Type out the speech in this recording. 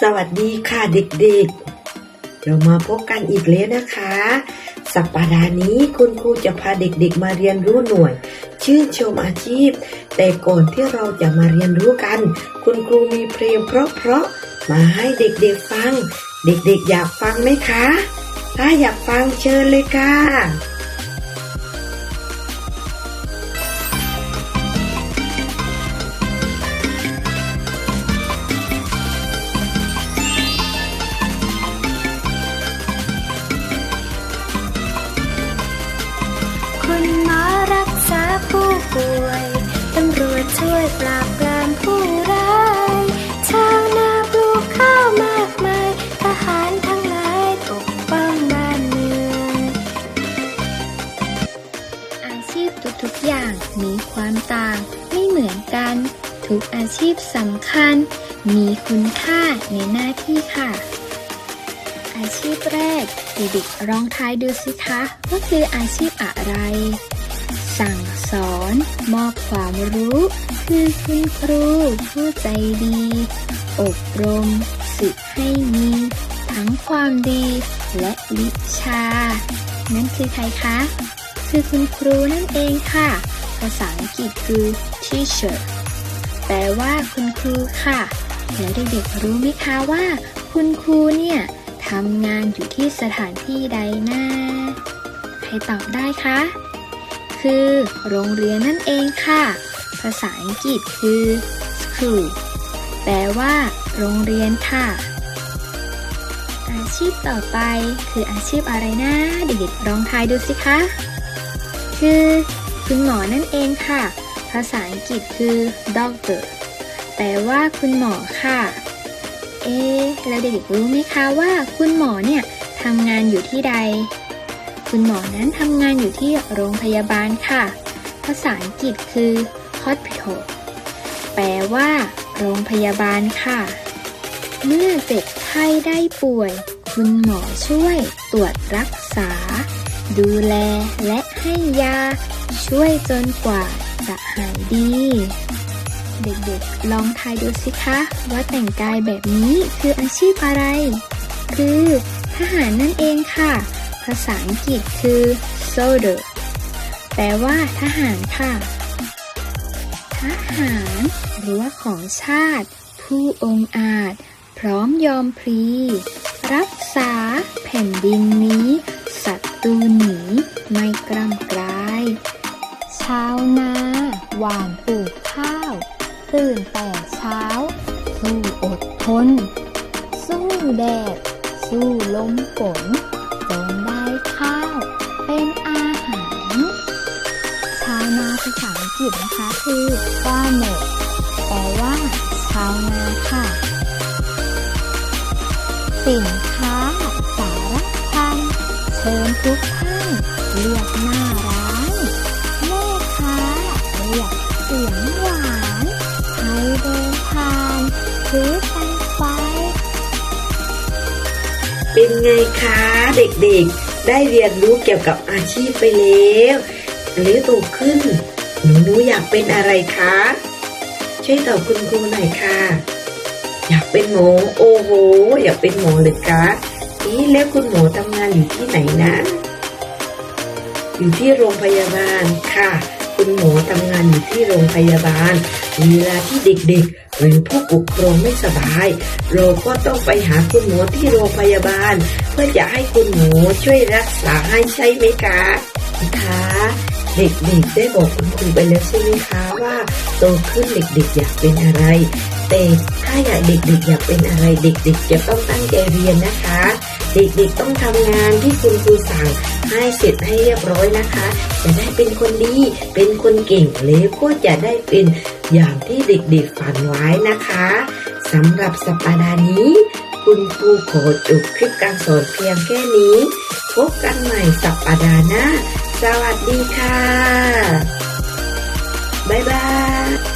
สวัสดีค่ะเด็กๆ เรามาพบกันอีกแล้วนะคะ สัปดาห์นี้คุณครูจะพาเด็กๆมาเรียนรู้หน่วย ชื่นชมอาชีพ แต่ก่อนที่เราจะมาเรียนรู้กัน คุณครูมีเพลงเพราะๆมาให้เด็กๆฟัง เด็กๆอยากฟังไหมคะ ถ้าอยากฟังเชิญเลยค่ะ ทุกอาชีพสำคัญ มีคุณค่าในหน้าที่ค่ะ อาชีพแรกเด็กๆลองทายดูสิคะว่าคืออาชีพอะไร สั่งสอน มอบความรู้ คือคุณครู ผู้ใจดี อบรมฝึกให้มี ทั้งความดีและวิชา นั่นคือใครคะคือคุณครูนั่นเองค่ะ ภาษาอังกฤษคือ teacher แปลว่าคุณครูค่ะ แล้วเด็กๆรู้ไหมคะว่า คุณครูเนี่ยทำงานอยู่ที่สถานที่ใดนะใครตอบได้คะ คือ โรงเรียนนั่นเองค่ะ ภาษาอังกฤษคือ school แปลว่า โรงเรียนค่ะ อาชีพต่อไปคืออาชีพอะไรนะเด็กๆลองทายดูสิคะ คือ คุณหมอนั่นเองค่ะ ภาษาอังกฤษคือ doctor แปลว่าคุณหมอค่ะ เอ๊แล้วเด็กๆรู้ไหมคะว่าคุณหมอเนี่ยทำงานอยู่ที่ใด คุณหมอนั้นทำงานอยู่ที่โรงพยาบาลค่ะ ภาษาอังกฤษคือ hospital แปลว่า โรงพยาบาลค่ะ เมื่อเจ็บไข้ได้ป่วย คุณหมอช่วยตรวจรักษา ดูแลและให้ยา ช่วยจนกว่า จะหายดี เด็กๆ ลองทายดูสิคะ ว่าแต่งกายแบบนี้คืออาชีพอะไร คือทหารนั่นเองค่ะ ภาษาอังกฤษคือ soldier แปลว่าทหารค่ะ ทหารรั้วของชาติ ผู้องอาจ พร้อมยอมพลีรักษา แผ่นดินนี้ศัตรูหนีไม่กล้ำ หว่านปลูกข้าว ตื่นแต่เช้า สู้อดทน สู้แดด สู้ลมฝนจนได้ข้าว เป็นอาหารชาวนาภาษาอังกฤษนะคะคือ farmer แปลว่าชาวนาค่ะ สินค้าสารพันเชิญทุกท่าน เป็นไงคะเด็กๆ ได้เรียนรู้เกี่ยวกับอาชีพไปแล้วหรือโตขึ้น หนูหนูอยากเป็นอะไรคะช่วยตอบคุณครูหน่อยค่ะ อยากเป็นหมอโอ้โห อยากเป็นหมอเลยคะนี่แล้วคุณหมอทำงานอยู่ที่ไหนนะ อยู่ที่โรงพยาบาลค่ะ คุณหมอทำงานอยู่ที่โรงพยาบาล เวลาที่เด็กๆ หรือผู้ปกครองไม่สบาย เราก็ต้องไปหาคุณหมอที่โรงพยาบาล เพื่อจะให้คุณหมอช่วยรักษาให้ใช่ไหมคะคะเด็กๆได้บอกคุณครูไปแล้วใช่ไหมคะว่าโตขึ้นเด็กๆอยากเป็นอะไร แต่ถ้าอยากเด็กๆอยากเป็นอะไร เด็กๆจะต้องตั้งใจเรียนนะคะ เด็กๆต้องทำงานที่คุณครูสั่งให้เสร็จให้เรียบร้อยนะคะ จะได้เป็นคนดี เป็นคนเก่งแล้วก็จะได้เป็น อย่างที่เด็กๆฝันไว้นะคะสำหรับสัปดาห์นี้ คุณครูขอจบคลิปการสอนเพียงแค่นี้ พบกันใหม่สัปดาห์หน้า สวัสดีค่ะ บ๊ายบาย